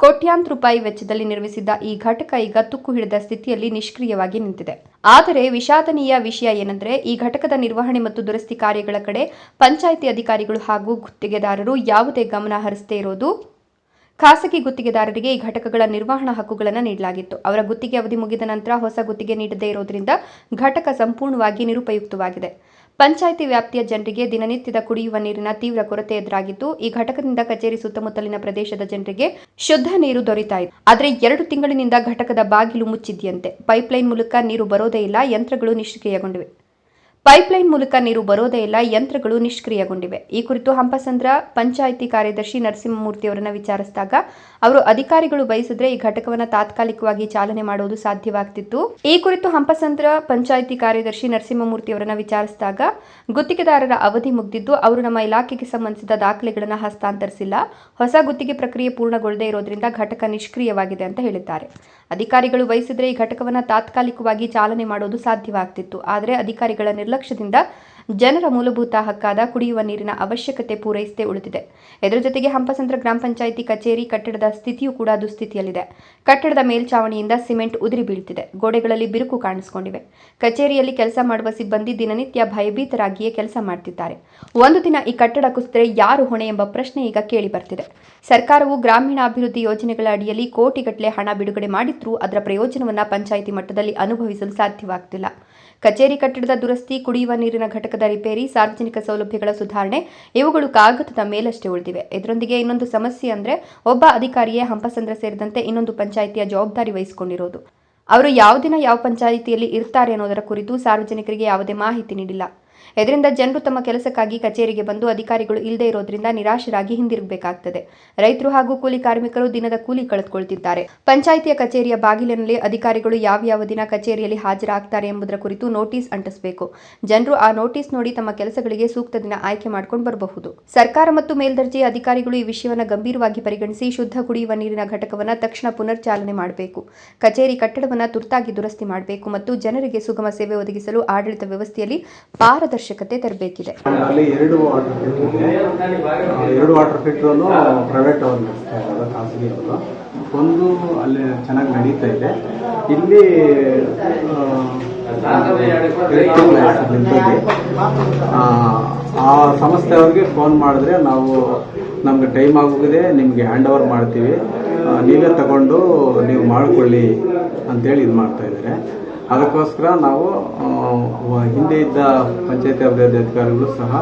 ಕೋಟ್ಯಾಂತರ ರೂಪಾಯಿ ವೆಚ್ಚದಲ್ಲಿ ನಿರ್ಮಿಸಿದ್ದ ಈ ಘಟಕ ಈಗ ತುಕ್ಕು ಹಿಡಿದ ಸ್ಥಿತಿಯಲ್ಲಿ ನಿಷ್ಕ್ರಿಯವಾಗಿ ನಿಂತಿದೆ. ಆದರೆ ವಿಷಾದನೀಯ ವಿಷಯ ಏನೆಂದರೆ, ಈ ಘಟಕದ ನಿರ್ವಹಣೆ ಮತ್ತು ದುರಸ್ತಿ ಕಾರ್ಯಗಳ ಕಡೆ ಪಂಚಾಯಿತಿ ಅಧಿಕಾರಿಗಳು ಹಾಗೂ ಗುತ್ತಿಗೆದಾರರು ಯಾವುದೇ ಗಮನ ಹರಿಸದೇ ಇರೋದು, ಖಾಸಗಿ ಗುತ್ತಿಗೆದಾರರಿಗೆ ಈ ಘಟಕಗಳ ನಿರ್ವಹಣಾ ಹಕ್ಕುಗಳನ್ನು ನೀಡಲಾಗಿತ್ತು. ಅವರ ಗುತ್ತಿಗೆ ಅವಧಿ ಮುಗಿದ ನಂತರ ಹೊಸ ಗುತ್ತಿಗೆ ನೀಡದೇ ಇರೋದ್ರಿಂದ ಘಟಕ ಸಂಪೂರ್ಣವಾಗಿ ನಿರುಪಯುಕ್ತವಾಗಿದೆ. ಪಂಚಾಯಿತಿ ವ್ಯಾಪ್ತಿಯ ಜನರಿಗೆ ದಿನನಿತ್ಯದ ಕುಡಿಯುವ ನೀರಿನ ತೀವ್ರ ಕೊರತೆ ಎದುರಾಗಿದ್ದು, ಈ ಘಟಕದಿಂದ ಕಚೇರಿ ಸುತ್ತಮುತ್ತಲಿನ ಪ್ರದೇಶದ ಜನರಿಗೆ ಶುದ್ಧ ನೀರು ದೊರೆತಾ ಇದೆ. ಆದರೆ ಎರಡು ತಿಂಗಳಿನಿಂದ ಘಟಕದ ಬಾಗಿಲು ಮುಚ್ಚಿದ್ಯಂತೆ. ಪೈಪ್ಲೈನ್ ಮೂಲಕ ನೀರು ಬರೋದೇ ಇಲ್ಲ, ಯಂತ್ರಗಳು ನಿಷ್ಕ್ರಿಯಗೊಂಡಿವೆ. ಪೈಪ್ಲೈನ್ ಮೂಲಕ ನೀರು ಬರೋದೇ ಇಲ್ಲ, ಯಂತ್ರಗಳು ನಿಷ್ಕ್ರಿಯಗೊಂಡಿವೆ. ಈ ಕುರಿತು ಹಂಪಸಂದ್ರ ಪಂಚಾಯಿತಿ ಕಾರ್ಯದರ್ಶಿ ನರಸಿಂಹಮೂರ್ತಿ ಅವರನ್ನು ವಿಚಾರಿಸಿದಾಗ, ಅವರು ಅಧಿಕಾರಿಗಳು ಬಯಸಿದ್ರೆ ಈ ಘಟಕವನ್ನು ತಾತ್ಕಾಲಿಕವಾಗಿ ಚಾಲನೆ ಮಾಡುವುದು ಸಾಧ್ಯವಾಗ್ತಿತ್ತು. ಈ ಕುರಿತು ಹಂಪಸಂದ್ರ ಪಂಚಾಯಿತಿ ಕಾರ್ಯದರ್ಶಿ ನರಸಿಂಹಮೂರ್ತಿ ಅವರನ್ನು ವಿಚಾರಿಸಿದಾಗ, ಗುತ್ತಿಗೆದಾರರ ಅವಧಿ ಮುಗಿದಿದ್ದು ಅವರು ನಮ್ಮ ಇಲಾಖೆಗೆ ಸಂಬಂಧಿಸಿದ ದಾಖಲೆಗಳನ್ನು ಹಸ್ತಾಂತರಿಸಿಲ್ಲ. ಹೊಸ ಗುತ್ತಿಗೆ ಪ್ರಕ್ರಿಯೆ ಪೂರ್ಣಗೊಳ್ಳದೇ ಇರೋದ್ರಿಂದ ಘಟಕ ನಿಷ್ಕ್ರಿಯವಾಗಿದೆ ಅಂತ ಹೇಳಿದ್ದಾರೆ. ಅಧಿಕಾರಿಗಳು ಬಯಸಿದ್ರೆ ಈ ಘಟಕವನ್ನು ತಾತ್ಕಾಲಿಕವಾಗಿ ಚಾಲನೆ ಮಾಡೋದು ಸಾಧ್ಯವಾಗ್ತಿತ್ತು. ಆದರೆ ಅಧಿಕಾರಿಗಳ ನಿರ್ಲಕ್ಷ್ಯದಿಂದ ಜನರ ಮೂಲಭೂತ ಹಕ್ಕಾದ ಕುಡಿಯುವ ನೀರಿನ ಅವಶ್ಯಕತೆ ಪೂರೈಸದೆ ಉಳಿದಿದೆ. ಇದರ ಜೊತೆಗೆ ಹಂಪಸಂದ್ರ ಗ್ರಾಮ ಪಂಚಾಯಿತಿ ಕಚೇರಿ, ಕಟ್ಟಡದ ಸ್ಥಿತಿಯೂ ಕೂಡ ದುಸ್ಥಿತಿಯಲ್ಲಿದೆ. ಕಟ್ಟಡದ ಮೇಲ್ಛಾವಣಿಯಿಂದ ಸಿಮೆಂಟ್ ಉದುರಿ ಬೀಳ್ತಿದೆ. ಗೋಡೆಗಳಲ್ಲಿ ಬಿರುಕು ಕಾಣಿಸಿಕೊಂಡಿವೆ. ಕಚೇರಿಯಲ್ಲಿ ಕೆಲಸ ಮಾಡುವ ಸಿಬ್ಬಂದಿ ದಿನನಿತ್ಯ ಭಯಭೀತರಾಗಿಯೇ ಕೆಲಸ ಮಾಡ್ತಿದ್ದಾರೆ. ಒಂದು ದಿನ ಈ ಕಟ್ಟಡ ಕುಸಿದರೆ ಯಾರು ಹೊಣೆ ಎಂಬ ಪ್ರಶ್ನೆ ಈಗ ಕೇಳಿ ಬರ್ತಿದೆ. ಸರ್ಕಾರವು ಗ್ರಾಮೀಣಾಭಿವೃದ್ಧಿ ಯೋಜನೆಗಳ ಅಡಿಯಲ್ಲಿ ಕೋಟಿಗಟ್ಟಲೆ ಹಣ ಬಿಡುಗಡೆ ಮಾಡಿದ್ರೂ ಅದರ ಪ್ರಯೋಜನವನ್ನು ಪಂಚಾಯಿತಿ ಮಟ್ಟದಲ್ಲಿ ಅನುಭವಿಸಲು ಸಾಧ್ಯವಾಗ್ತಿಲ್ಲ. ಕಚೇರಿ ಕಟ್ಟಡದ ದುರಸ್ತಿ, ಕುಡಿಯುವ ನೀರಿನ ಘಟಕದ ರಿಪೇರಿ, ಸಾರ್ವಜನಿಕ ಸೌಲಭ್ಯಗಳ ಸುಧಾರಣೆ, ಇವುಗಳು ಕಾಗದದ ಮೇಲಷ್ಟೇ ಉಳಿದಿವೆ. ಇದರೊಂದಿಗೆ ಇನ್ನೊಂದು ಸಮಸ್ಯೆ ಅಂದ್ರೆ ಒಬ್ಬ ಅಧಿಕಾರಿಯೇ ಹಂಪಸಂದ್ರ ಸೇರಿದಂತೆ ಇನ್ನೊಂದು ಪಂಚಾಯಿತಿಯ ಜವಾಬ್ದಾರಿ ವಹಿಸಿಕೊಂಡಿರೋದು. ಅವರು ಯಾವ ದಿನ ಯಾವ ಪಂಚಾಯಿತಿಯಲ್ಲಿ ಇರ್ತಾರೆ ಅನ್ನೋದರ ಕುರಿತು ಸಾರ್ವಜನಿಕರಿಗೆ ಯಾವುದೇ ಮಾಹಿತಿ ನೀಡಿಲ್ಲ. ಇದರಿಂದ ಜನರು ತಮ್ಮ ಕೆಲಸಕ್ಕಾಗಿ ಕಚೇರಿಗೆ ಬಂದು ಅಧಿಕಾರಿಗಳು ಇಲ್ಲದೆ ಇರೋದ್ರಿಂದ ನಿರಾಶರಾಗಿ ಹಿಂದಿರುಗಬೇಕಾಗ್ತದೆ. ರೈತರು ಹಾಗೂ ಕೂಲಿ ಕಾರ್ಮಿಕರು ದಿನದ ಕೂಲಿ ಕಳೆದುಕೊಳ್ತಿದ್ದಾರೆ. ಪಂಚಾಯಿತಿಯ ಕಚೇರಿಯ ಬಾಗಿಲಿನಲ್ಲಿ ಅಧಿಕಾರಿಗಳು ಯಾವ ಯಾವ ದಿನ ಕಚೇರಿಯಲ್ಲಿ ಹಾಜರಾಗ್ತಾರೆ ಎಂಬುದರ ಕುರಿತು ನೋಟಿಸ್ ಅಂಟಿಸಬೇಕು. ಜನರು ಆ ನೋಟಿಸ್ ನೋಡಿ ತಮ್ಮ ಕೆಲಸಗಳಿಗೆ ಸೂಕ್ತ ದಿನ ಆಯ್ಕೆ ಮಾಡ್ಕೊಂಡು ಬರಬಹುದು. ಸರ್ಕಾರ ಮತ್ತು ಮೇಲ್ದರ್ಜೆಯ ಅಧಿಕಾರಿಗಳು ಈ ವಿಷಯವನ್ನು ಗಂಭೀರವಾಗಿ ಪರಿಗಣಿಸಿ ಶುದ್ಧ ಕುಡಿಯುವ ನೀರಿನ ಘಟಕವನ್ನು ತಕ್ಷಣ ಪುನರ್ಚಾಲನೆ ಮಾಡಬೇಕು. ಕಚೇರಿ ಕಟ್ಟಡವನ್ನು ತುರ್ತಾಗಿ ದುರಸ್ತಿ ಮಾಡಬೇಕು ಮತ್ತು ಜನರಿಗೆ ಸುಗಮ ಸೇವೆ ಒದಗಿಸಲು ಆಡಳಿತ ವ್ಯವಸ್ಥೆಯಲ್ಲಿ ಪಾರದರ್ಶಕತೆ ತರಬೇಕಿದೆ. ಎರಡು ಫಿಲ್ಟರ್ ಎರಡು ವಾಟರ್ ಫಿಲ್ಟರ್ನು ಪ್ರೈವೇಟ್ ಖಾಸಗಿ ಒಂದು ಅಲ್ಲಿ ಚೆನ್ನಾಗಿ ನಡೀತಾ ಇದೆ. ಇಲ್ಲಿ ಆ, ಸಂಸ್ಥೆ ಅವ್ರಿಗೆ ಫೋನ್ ಮಾಡಿದ್ರೆ ನಾವು ನಮ್ಗೆ ಟೈಮ್ ಆಗೋಗಿದೆ ನಿಮಗೆ ಹ್ಯಾಂಡ್ ಓವರ್ ಮಾಡ್ತೀವಿ ನೀವೇ ತಗೊಂಡು ನೀವು ಮಾಡ್ಕೊಳ್ಳಿ ಅಂತೇಳಿ ಇದು ಮಾಡ್ತಾ ಇದ್ದಾರೆ. ಅದಕ್ಕೋಸ್ಕರ ನಾವು ಹಿಂದೆ ಇದ್ದ ಪಂಚಾಯತಿ ಅಭಿವೃದ್ಧಿ ಅಧಿಕಾರಿಗಳು ಸಹ,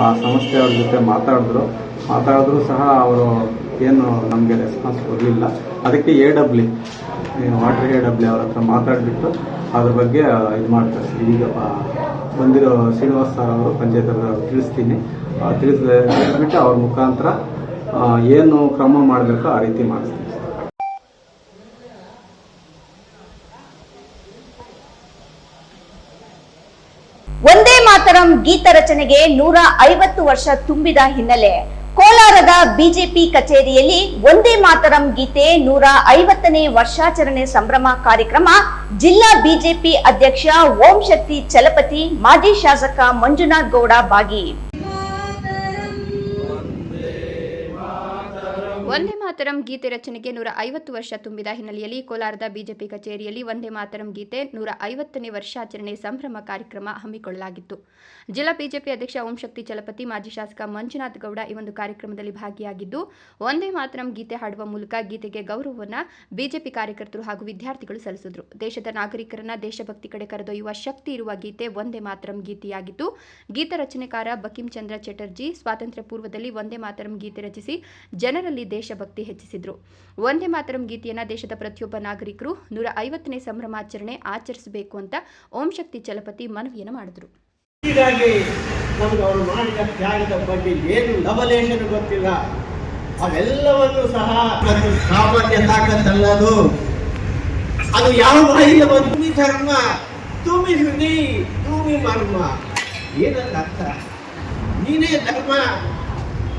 ಆ ಸಂಸ್ಥೆಯವ್ರ ಜೊತೆ ಮಾತಾಡಿದ್ರು. ಮಾತಾಡಿದ್ರು ಸಹ ಅವರು ಏನು ನಮಗೆ ರೆಸ್ಪಾನ್ಸ್ ಕೊಡಲಿಲ್ಲ. ಅದಕ್ಕೆ A W water A W ಅವ್ರ ಹತ್ರ ಮಾತಾಡಿಬಿಟ್ಟು ಅದ್ರ ಬಗ್ಗೆ ಇದು ಮಾಡ್ತಾರೆ. ಈಗ ಬಂದಿರೋ ಶ್ರೀನಿವಾಸ್ ಸರ್ ಅವರು ಪಂಚಾಯತ್ ತಿಳಿಸ್ತೀನಿ. ತಿಳಿಸ್ಬಿಟ್ಟು ಅವ್ರ ಮುಖಾಂತರ ಏನು ಕ್ರಮ ಮಾಡಬೇಕೋ ಆ ರೀತಿ ಮಾಡಿಸ್ತೀವಿ ಮಾತರಂ ಗೀತ ರಚನೆಗೆ ನೂರ ಐವತ್ತು ವರ್ಷ ತುಂಬಿದ ಹಿನ್ನೆಲೆ ಕೋಲಾರದ ಬಿಜೆಪಿ ಕಚೇರಿಯಲ್ಲಿ ಒಂದೇ ಮಾತರಂ ಗೀತೆ ನೂರ ಐವತ್ತನೇ ವರ್ಷಾಚರಣೆ ಸಂಭ್ರಮ ಕಾರ್ಯಕ್ರಮ ಜಿಲ್ಲಾ ಬಿಜೆಪಿ ಅಧ್ಯಕ್ಷ ಓಂ ಶಕ್ತಿ ಚಲಪತಿ ಮಾಜಿ ಶಾಸಕ ಮಂಜುನಾಥ್ ಗೌಡ ಭಾಗಿ ಮಾತರಂ ಗೀತೆ ರಚನೆಗೆ ನೂರ ಐವತ್ತು ವರ್ಷ ತುಂಬಿದ ಹಿನ್ನೆಲೆಯಲ್ಲಿ ಕೋಲಾರದ ಬಿಜೆಪಿ ಕಚೇರಿಯಲ್ಲಿ ವಂದೇ ಮಾತರಂ ಗೀತೆ ನೂರ ಐವತ್ತನೇ ವರ್ಷಾಚರಣೆ ಸಂಭ್ರಮ ಕಾರ್ಯಕ್ರಮ ಹಮ್ಮಿಕೊಳ್ಳಲಾಗಿತ್ತು. ಜಿಲ್ಲಾ ಬಿಜೆಪಿ ಅಧ್ಯಕ್ಷ ಓಂ ಶಕ್ತಿ ಚಲಪತಿ, ಮಾಜಿ ಶಾಸಕ ಮಂಜುನಾಥ್ ಗೌಡ ಈ ಒಂದು ಕಾರ್ಯಕ್ರಮದಲ್ಲಿ ಭಾಗಿಯಾಗಿದ್ದು, ವಂದೇ ಮಾತರಂ ಗೀತೆ ಹಾಡುವ ಮೂಲಕ ಗೀತೆಗೆ ಗೌರವವನ್ನು ಬಿಜೆಪಿ ಕಾರ್ಯಕರ್ತರು ಹಾಗೂ ವಿದ್ಯಾರ್ಥಿಗಳು ಸಲ್ಲಿಸಿದರು. ದೇಶದ ನಾಗರಿಕರನ್ನ ದೇಶಭಕ್ತಿ ಕಡೆ ಕರೆದೊಯ್ಯುವ ಶಕ್ತಿ ಇರುವ ಗೀತೆ ವಂದೇ ಮಾತರಂ ಗೀತೆಯಾಗಿದ್ದು ಗೀತ ರಚನೆಕಾರ ಬಕಿಂ ಚಂದ್ರ ಚಟರ್ಜಿ ಸ್ವಾತಂತ್ರ್ಯ ಪೂರ್ವದಲ್ಲಿ ವಂದೇ ಮಾತರಂ ಗೀತೆ ರಚಿಸಿ, ಜನರಲ್ಲಿ ದೇಶಭಕ್ತಿ ಹೆಚ್ಚಿಸಿದ್ರು. ವಂದೇ ಮಾತರಂ ಗೀತೆಯನ್ನ ದೇಶದ ಪ್ರತಿಯೊಬ್ಬ ನಾಗರಿಕರು ನೂರ ಐವತ್ತನೇ ಸಂಭ್ರಮಾಚರಣೆ ಆಚರಿಸಬೇಕು ಅಂತ ಓಂ ಶಕ್ತಿ ಚಲಪತಿ ಮನವಿಯನ್ನು ಮಾಡಿದ್ರು. ಹೀಗಾಗಿ ನಮ್ಗೆ ಅವರು ಮಾಡಿದ ತ್ಯಾಗದ ಬಗ್ಗೆ ಏನು ಲವಲೇಶನು ಗೊತ್ತಿಲ್ಲ. ಅವೆಲ್ಲವನ್ನು ಸಹ ಅದು ಸಾಮಾನ್ಯ ತಾಕತ್ತಲ್ಲದು. ಅದು ಯಾವ ಮಾಹಿತಿ ತುಮಿ ಧರ್ಮ ತುಮಿ ಹೃದಿ ತುಮಿ ಮರ್ಮ. ಏನಂತ ಅರ್ಥ? ನೀನೇ ಧರ್ಮ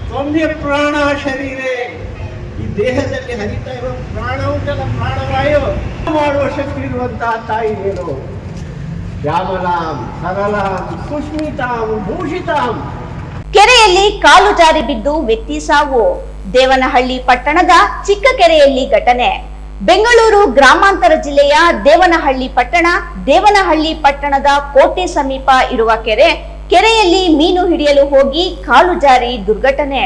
ತೊಂದೆ ಪ್ರಾಣ ಶರೀರೇ. ದೇಹದಲ್ಲಿ ಹರಿತಾ ಇರೋ ಪ್ರಾಣ ಉಂಟಲ್ಲ ಪ್ರಾಣವಾಯು ಮಾಡುವ ಶಕ್ತಿ ಇರುವಂತಹ ತಾಯಿ ಏನು ಶ್ಯಾಮಲಾಂ, ಸರಳಾಂ ಸುಷ್ಮಿತಾಂ ಭೂಷಿತಾಂ. ಕೆರೆಯಲ್ಲಿ ಕಾಲು ಜಾರಿ ಬಿದ್ದು ವ್ಯಕ್ತಿ ಸಾವು. ದೇವನಹಳ್ಳಿ ಪಟ್ಟಣದ ಚಿಕ್ಕ ಕೆರೆಯಲ್ಲಿ ಘಟನೆ. ಬೆಂಗಳೂರು ಗ್ರಾಮಾಂತರ ಜಿಲ್ಲೆಯ ದೇವನಹಳ್ಳಿ ಪಟ್ಟಣ, ದೇವನಹಳ್ಳಿ ಪಟ್ಟಣದ ಕೋಟೆ ಸಮೀಪ ಇರುವ ಕೆರೆ. ಕೆರೆಯಲ್ಲಿ ಮೀನು ಹಿಡಿಯಲು ಹೋಗಿ ಕಾಲು ಜಾರಿ ದುರ್ಘಟನೆ.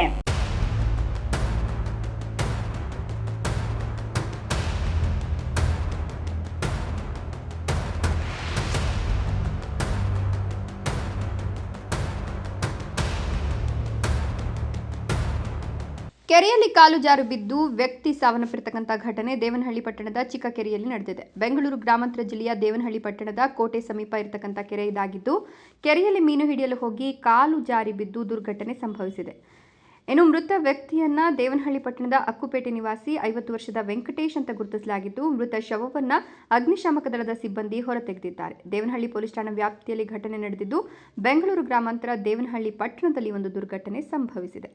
ಕೆರೆಯಲ್ಲಿ ಕಾಲು ಜಾರು ಬಿದ್ದು ವ್ಯಕ್ತಿ ಸಾವನ್ನಪ್ಪಿರತಕ್ಕಂಥ ಘಟನೆ ದೇವನಹಳ್ಳಿ ಪಟ್ಟಣದ ಚಿಕ್ಕ ಕೆರೆಯಲ್ಲಿ ನಡೆದಿದೆ. ಬೆಂಗಳೂರು ಗ್ರಾಮಾಂತರ ಜಿಲ್ಲೆಯ ದೇವನಹಳ್ಳಿ ಪಟ್ಟಣದ ಕೋಟೆ ಸಮೀಪ ಇರತಕ್ಕಂಥ ಕೆರೆ ಇದಾಗಿದ್ದು, ಕೆರೆಯಲ್ಲಿ ಮೀನು ಹಿಡಿಯಲು ಹೋಗಿ ಕಾಲು ಜಾರಿ ಬಿದ್ದು ದುರ್ಘಟನೆ ಸಂಭವಿಸಿದೆ. ಇನ್ನು ಮೃತ ವ್ಯಕ್ತಿಯನ್ನ ದೇವನಹಳ್ಳಿ ಪಟ್ಟಣದ ಅಕ್ಕುಪೇಟೆ ನಿವಾಸಿ ಐವತ್ತು ವರ್ಷದ ವೆಂಕಟೇಶ್ ಅಂತ ಗುರುತಿಸಲಾಗಿದ್ದು, ಮೃತ ಶವವನ್ನ ಅಗ್ನಿಶಾಮಕ ದಳದ ಸಿಬ್ಬಂದಿ ಹೊರತೆಗೆದಿದ್ದಾರೆ. ದೇವನಹಳ್ಳಿ ಪೊಲೀಸ್ ಠಾಣಾ ವ್ಯಾಪ್ತಿಯಲ್ಲಿ ಘಟನೆ ನಡೆದಿದ್ದು, ಬೆಂಗಳೂರು ಗ್ರಾಮಾಂತರ ದೇವನಹಳ್ಳಿ ಪಟ್ಟಣದಲ್ಲಿ ಒಂದು ದುರ್ಘಟನೆ ಸಂಭವಿಸಿದೆ.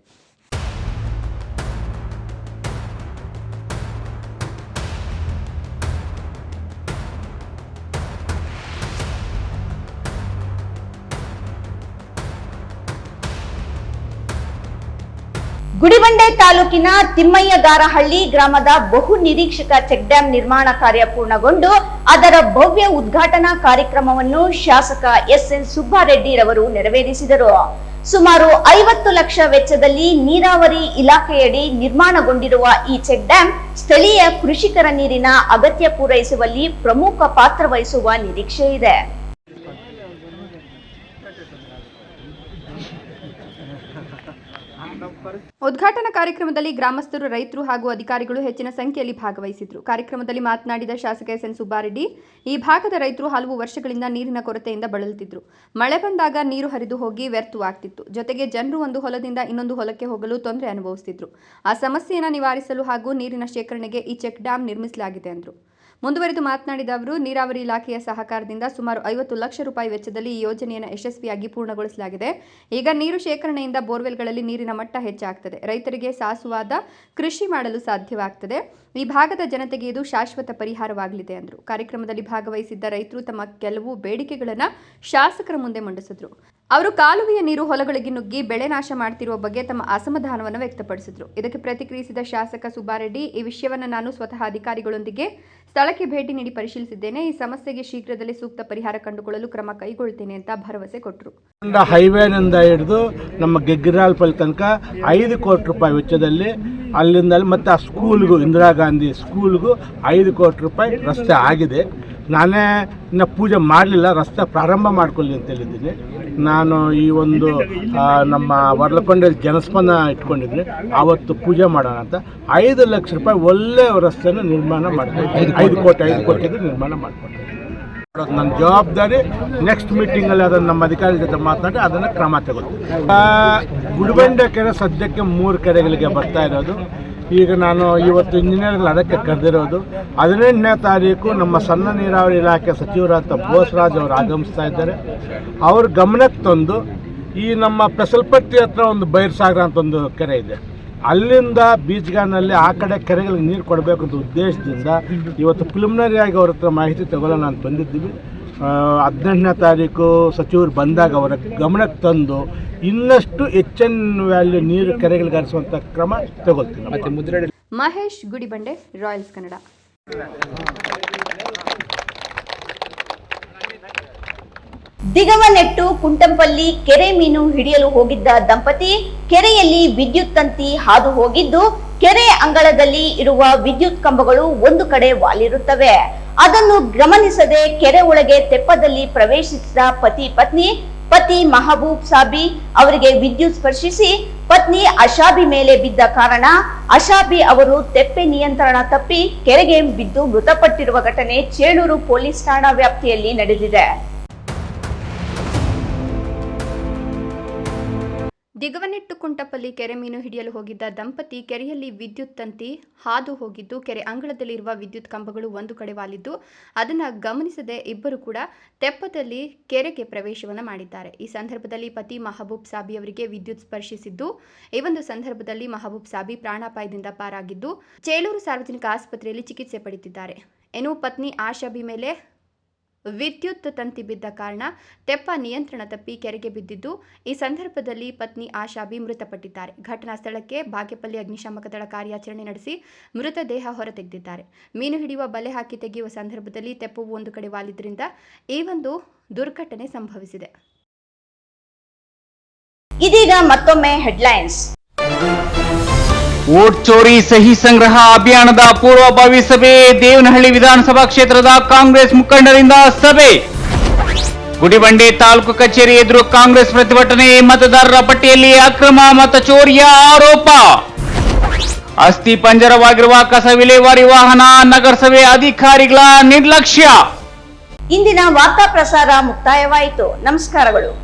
ಗುಡಿಬಂಡೆ ತಾಲೂಕಿನ ತಿಮ್ಮಯ್ಯಗಾರಹಳ್ಳಿ ಗ್ರಾಮದ ಬಹು ನಿರೀಕ್ಷಕ ಚೆಕ್ ಡ್ಯಾಂ ನಿರ್ಮಾಣ ಕಾರ್ಯ ಪೂರ್ಣಗೊಂಡು ಅದರ ಭವ್ಯ ಉದ್ಘಾಟನಾ ಕಾರ್ಯಕ್ರಮವನ್ನು ಶಾಸಕ ಎಸ್ ಎನ್ ಸುಬ್ಬಾರೆಡ್ಡಿರವರು ನೆರವೇರಿಸಿದರು. ಸುಮಾರು ಐವತ್ತು ಲಕ್ಷ ವೆಚ್ಚದಲ್ಲಿ ನೀರಾವರಿ ಇಲಾಖೆಯಡಿ ನಿರ್ಮಾಣಗೊಂಡಿರುವ ಈ ಚೆಕ್ ಡ್ಯಾಂ ಸ್ಥಳೀಯ ಕೃಷಿಕರ ನೀರಿನ ಅಗತ್ಯ ಪೂರೈಸುವಲ್ಲಿ ಪ್ರಮುಖ ಪಾತ್ರ ವಹಿಸುವ ನಿರೀಕ್ಷೆ ಇದೆ ಉದ್ಘಾಟನಾ ಕಾರ್ಯಕ್ರಮದಲ್ಲಿ ಗ್ರಾಮಸ್ಥರು, ರೈತರು ಹಾಗೂ ಅಧಿಕಾರಿಗಳು ಹೆಚ್ಚಿನ ಸಂಖ್ಯೆಯಲ್ಲಿ ಭಾಗವಹಿಸಿದ್ರು. ಕಾರ್ಯಕ್ರಮದಲ್ಲಿ ಮಾತನಾಡಿದ ಶಾಸಕ ಎಸ್ ಎನ್ ಸುಬ್ಬಾರೆಡ್ಡಿ, ಈ ಭಾಗದ ರೈತರು ಹಲವು ವರ್ಷಗಳಿಂದ ನೀರಿನ ಕೊರತೆಯಿಂದ ಬಳಲುತ್ತಿದ್ರು. ಮಳೆ ಬಂದಾಗ ನೀರು ಹರಿದು ಹೋಗಿ ವ್ಯರ್ಥವಾಗ್ತಿತ್ತು. ಜೊತೆಗೆ ಜನರು ಒಂದು ಹೊಲದಿಂದ ಇನ್ನೊಂದು ಹೊಲಕ್ಕೆ ಹೋಗಲು ತೊಂದರೆ ಅನುಭವಿಸುತ್ತಿದ್ರು ಆ ಸಮಸ್ಯೆಯನ್ನು ನಿವಾರಿಸಲು ಹಾಗೂ ನೀರಿನ ಶೇಖರಣೆಗೆ ಈ ಚೆಕ್ ಡ್ಯಾಂ ನಿರ್ಮಿಸಲಾಗಿದೆ ಎಂದರು ಮುಂದುವರೆದು ಮಾತನಾಡಿದ ಅವರು, ನೀರಾವರಿ ಇಲಾಖೆಯ ಸಹಕಾರದಿಂದ ಸುಮಾರು ಐವತ್ತು ಲಕ್ಷ ರೂಪಾಯಿ ವೆಚ್ಚದಲ್ಲಿ ಈ ಯೋಜನೆಯನ್ನು ಯಶಸ್ವಿಯಾಗಿ ಪೂರ್ಣಗೊಳಿಸಲಾಗಿದೆ. ಈಗ ನೀರು ಶೇಖರಣೆಯಿಂದ ಬೋರ್ವೆಲ್ಗಳಲ್ಲಿ ನೀರಿನ ಮಟ್ಟ ಹೆಚ್ಚಾಗ್ತದೆ. ರೈತರಿಗೆ ಸಾಸುವಾದ ಕೃಷಿ ಮಾಡಲು ಸಾಧ್ಯವಾಗ್ತದೆ. ಈ ಭಾಗದ ಜನತೆಗೆ ಇದು ಶಾಶ್ವತ ಪರಿಹಾರವಾಗಲಿದೆ ಎಂದರು ಕಾರ್ಯಕ್ರಮದಲ್ಲಿ ಭಾಗವಹಿಸಿದ್ದ ರೈತರು ತಮ್ಮ ಕೆಲವು ಬೇಡಿಕೆಗಳನ್ನು ಶಾಸಕರ ಮುಂದೆ ಮಂಡಿಸಿದ್ರು. ಅವರು ಕಾಲುವೆಯ ನೀರು ಹೊಲಗಳಿಗೆ ನುಗ್ಗಿ ಬೆಳೆ ನಾಶ ಮಾಡ್ತಿರುವ ಬಗ್ಗೆ ತಮ್ಮ ಅಸಮಾಧಾನವನ್ನು ವ್ಯಕ್ತಪಡಿಸಿದರು. ಇದಕ್ಕೆ ಪ್ರತಿಕ್ರಿಯಿಸಿದ ಶಾಸಕ ಸುಬ್ಬಾರೆಡ್ಡಿ, ಈ ವಿಷಯವನ್ನು ನಾನು ಸ್ವತಃ ಅಧಿಕಾರಿಗಳೊಂದಿಗೆ ಸ್ಥಳಕ್ಕೆ ಭೇಟಿ ನೀಡಿ ಪರಿಶೀಲಿಸಿದ್ದೇನೆ. ಈ ಸಮಸ್ಯೆಗೆ ಶೀಘ್ರದಲ್ಲೇ ಸೂಕ್ತ ಪರಿಹಾರ ಕಂಡುಕೊಳ್ಳಲು ಕ್ರಮ ಕೈಗೊಳ್ತೇನೆ ಅಂತ ಭರವಸೆ ಕೊಟ್ಟರು. ಹೈವೇನಿಂದ ಹಿಡಿದು ನಮ್ಮ ಗೆಗ್ಗಿರಾಲ್ಪಲ್ಲಿ ತನಕ ಐದು ಕೋಟಿ ರೂಪಾಯಿ ವೆಚ್ಚದಲ್ಲಿ ಅಲ್ಲಿಂದ ಮತ್ತೆ ಆ ಸ್ಕೂಲ್ಗೂ ಇಂದಿರಾ ಗಾಂಧಿ ಸ್ಕೂಲ್ಗೂ ಐದು ಕೋಟಿ ರೂಪಾಯಿ ರಸ್ತೆ ಆಗಿದೆ. ನಾನೇ ಇನ್ನು ಪೂಜೆ ಮಾಡಲಿಲ್ಲ ರಸ್ತೆ ಪ್ರಾರಂಭ ಮಾಡ್ಕೊಳ್ಳಿ ಅಂತ ಹೇಳಿದ್ದೀನಿ. ನಾನು ಈ ಒಂದು ನಮ್ಮ ವರ್ಲಕೊಂಡಲ್ಲಿ ಜನಸ್ಪಂದನ ಇಟ್ಕೊಂಡಿದ್ದೀನಿ. ಆವತ್ತು ಪೂಜೆ ಮಾಡೋಣ ಅಂತ. ಐದು ಲಕ್ಷ ರೂಪಾಯಿ ಒಳ್ಳೆ ರಸ್ತೆನ ನಿರ್ಮಾಣ ಮಾಡ್ತೀನಿ ಐದು ಕೋಟಿ. ಐದು ಕೋಟಿದು ನಿರ್ಮಾಣ ಮಾಡ್ಕೊಡ್ತೀನಿ ನನ್ನ ಜವಾಬ್ದಾರಿ. ನೆಕ್ಸ್ಟ್ ಮೀಟಿಂಗಲ್ಲಿ ಅದನ್ನು ನಮ್ಮ ಅಧಿಕಾರಿ ಜೊತೆ ಮಾತನಾಡಿ ಅದನ್ನು ಕ್ರಮ ತಗೊಳ್ತೀನಿ. ಗುಡಿಬಂಡೆ ಕೆರೆ ಸದ್ಯಕ್ಕೆ ಮೂರು ಕೆರೆಗಳಿಗೆ ಬರ್ತಾ ಇರೋದು. ಈಗ ನಾನು ಇವತ್ತು ಇಂಜಿನಿಯರ್ಗಳು ಅದಕ್ಕೆ ಕರೆದಿರೋದು. ಹದಿನೆಂಟನೇ ತಾರೀಕು ನಮ್ಮ ಸಣ್ಣ ನೀರಾವರಿ ಇಲಾಖೆ ಸಚಿವರಾದ ಬೋಸರಾಜ್ ಅವರು ಆಗಮಿಸ್ತಾ ಇದ್ದಾರೆ. ಅವ್ರ ಗಮನಕ್ಕೆ ತಂದು ಈ ನಮ್ಮ ಪೆಸಲ್ಪಟ್ಟಿ ಹತ್ರ ಒಂದು ಬೈರ್ಸಾಗರ ಅಂತ ಒಂದು ಕೆರೆ ಇದೆ. ಅಲ್ಲಿಂದ ಬೀಚ್ಗಾನಲ್ಲಿ ಆ ಕಡೆ ಕೆರೆಗಳಿಗೆ ನೀರು ಕೊಡಬೇಕು ಅಂತ ಉದ್ದೇಶದಿಂದ ಇವತ್ತು ಪ್ರಿಲಿಮಿನರಿಯಾಗಿ ಅವ್ರ ಹತ್ರ ಮಾಹಿತಿ ತಗೊಳ್ಳೋಣ ಅಂತ ಬಂದಿದ್ದೀವಿ. ಹದಿನೆಂಟನೇ ತಾರೀಕು ಸಚಿವರು ಬಂದಾಗ ಅವರ ಗಮನಕ್ಕೆ ತಂದು ಇನ್ನಷ್ಟು ಹೆಚ್ಚಿನ ವ್ಯಾಲ್ಯೂ ನೀರು ಕೆರೆಗಳಿಗೆ ಹರಿಸುವಂತ ಕ್ರಮ ತಗೊಳ್ತೀನಿ ಮಹೇಶ್ ಗುಡಿಬಂಡೆ ರಾಯಲ್ಸ್ ಕನ್ನಡ ದಿಗವ ನೆಟ್ಟು ಕುಂಟಂಪಲ್ಲಿ ಕೆರೆ ಮೀನು ಹಿಡಿಯಲು ಹೋಗಿದ್ದ ದಂಪತಿ ಕೆರೆಯಲ್ಲಿ ವಿದ್ಯುತ್ ತಂತಿ ಹಾದು ಹೋಗಿದ್ದು ಕೆರೆ ಅಂಗಳದಲ್ಲಿ ಇರುವ ವಿದ್ಯುತ್ ಕಂಬಗಳು ಒಂದು ಕಡೆ ವಾಲಿರುತ್ತವೆ. ಅದನ್ನು ಗಮನಿಸದೆ ಕೆರೆ ಒಳಗೆ ತೆಪ್ಪದಲ್ಲಿ ಪ್ರವೇಶಿಸಿದ ಪತಿ ಪತ್ನಿ, ಪತಿ ಮಹಬೂಬ್ ಸಾಬಿ ಅವರಿಗೆ ವಿದ್ಯುತ್ ಸ್ಪರ್ಶಿಸಿ ಪತ್ನಿ ಅಶಾಬಿ ಮೇಲೆ ಬಿದ್ದ ಕಾರಣ ಅಶಾಬಿ ಅವರು ತೆಪ್ಪೆ ನಿಯಂತ್ರಣ ತಪ್ಪಿ ಕೆರೆಗೆ ಬಿದ್ದು ಮೃತಪಟ್ಟಿರುವ ಘಟನೆ ಚೇಳೂರು ಪೊಲೀಸ್ ಠಾಣಾ ವ್ಯಾಪ್ತಿಯಲ್ಲಿ ನಡೆದಿದೆ. ದಿಗವನೆಟ್ಟು ಕುಂಟಪಲ್ಲಿ ಕೆರೆ ಮೀನು ಹಿಡಿಯಲು ಹೋಗಿದ್ದ ದಂಪತಿ ಕೆರೆಯಲ್ಲಿ ವಿದ್ಯುತ್ ತಂತಿ ಹಾದು ಹೋಗಿದ್ದು, ಕೆರೆ ಅಂಗಳದಲ್ಲಿರುವ ವಿದ್ಯುತ್ ಕಂಬಗಳು ಒಂದು ಕಡೆ ವಾಲಿದ್ದು, ಅದನ್ನು ಗಮನಿಸದೆ ಇಬ್ಬರು ಕೂಡ ತೆಪ್ಪದಲ್ಲಿ ಕೆರೆಗೆ ಪ್ರವೇಶವನ್ನು ಮಾಡಿದ್ದಾರೆ. ಈ ಸಂದರ್ಭದಲ್ಲಿ ಪತಿ ಮಹಬೂಬ್ ಸಾಬಿ ಅವರಿಗೆ ವಿದ್ಯುತ್ ಸ್ಪರ್ಶಿಸಿದ್ದು, ಈ ಒಂದು ಸಂದರ್ಭದಲ್ಲಿ ಮಹಬೂಬ್ ಸಾಬಿ ಪ್ರಾಣಾಪಾಯದಿಂದ ಪಾರಾಗಿದ್ದು, ಚೇಳೂರು ಸಾರ್ವಜನಿಕ ಆಸ್ಪತ್ರೆಯಲ್ಲಿ ಚಿಕಿತ್ಸೆ ಪಡೆದಿದ್ದಾರೆ. ಏನು ಪತ್ನಿ ಆಶಾಬಿ ಮೇಲೆ ವಿದ್ಯುತ್ ತಂತಿ ಬಿದ್ದ ಕಾರಣ ತೆಪ್ಪ ನಿಯಂತ್ರಣ ತಪ್ಪಿ ಕೆರೆಗೆ ಬಿದ್ದಿದ್ದು, ಈ ಸಂದರ್ಭದಲ್ಲಿ ಪತ್ನಿ ಆಶಾಬಿ ಮೃತಪಟ್ಟಿದ್ದಾರೆ. ಘಟನಾ ಸ್ಥಳಕ್ಕೆ ಬಾಗೇಪಲ್ಲಿ ಅಗ್ನಿಶಾಮಕ ದಳ ಕಾರ್ಯಾಚರಣೆ ನಡೆಸಿ ಮೃತದೇಹ ಹೊರತೆಗೆದಿದ್ದಾರೆ. ಮೀನು ಹಿಡಿಯುವ ಬಲೆ ಹಾಕಿ ತೆಗೆಯುವ ಸಂದರ್ಭದಲ್ಲಿ ತೆಪ್ಪವು ಒಂದು ಕಡೆ ವಾಲಿದ್ದರಿಂದ ಈ ಒಂದು ದುರ್ಘಟನೆ ಸಂಭವಿಸಿದೆ. ಇದೀಗ ಮತ್ತೊಮ್ಮೆ ಹೆಡ್ಲೈನ್ಸ್ ವೋಟ್ ಚೋರಿ ಸಹಿ ಸಂಗ್ರಹ ಅಭಿಯಾನದ ಪೂರ್ವಭಾವಿ ಸಭೆ ದೇವನಹಳ್ಳಿ ವಿಧಾನಸಭಾ ಕ್ಷೇತ್ರದ ಕಾಂಗ್ರೆಸ್ ಮುಖಂಡರಿಂದ ಸಭೆ. ಗುಡಿಬಂಡೆ ತಾಲೂಕು ಕಚೇರಿ ಎದುರು ಕಾಂಗ್ರೆಸ್ ಪ್ರತಿಭಟನೆ, ಮತದಾರರ ಪಟ್ಟಿಯಲ್ಲಿ ಅಕ್ರಮ ಮತ ಚೋರಿಯ ಆರೋಪ. ಅಸ್ಥಿ ಪಂಜರವಾಗಿರುವ ಕಸ ವಿಲೇವಾರಿ ವಾಹನ ನಗರಸಭೆ ಅಧಿಕಾರಿಗಳ ನಿರ್ಲಕ್ಷ್ಯ. ಇಂದಿನ ವಾರ್ತಾ ಪ್ರಸಾರ ಮುಕ್ತಾಯವಾಯಿತು. ನಮಸ್ಕಾರಗಳು.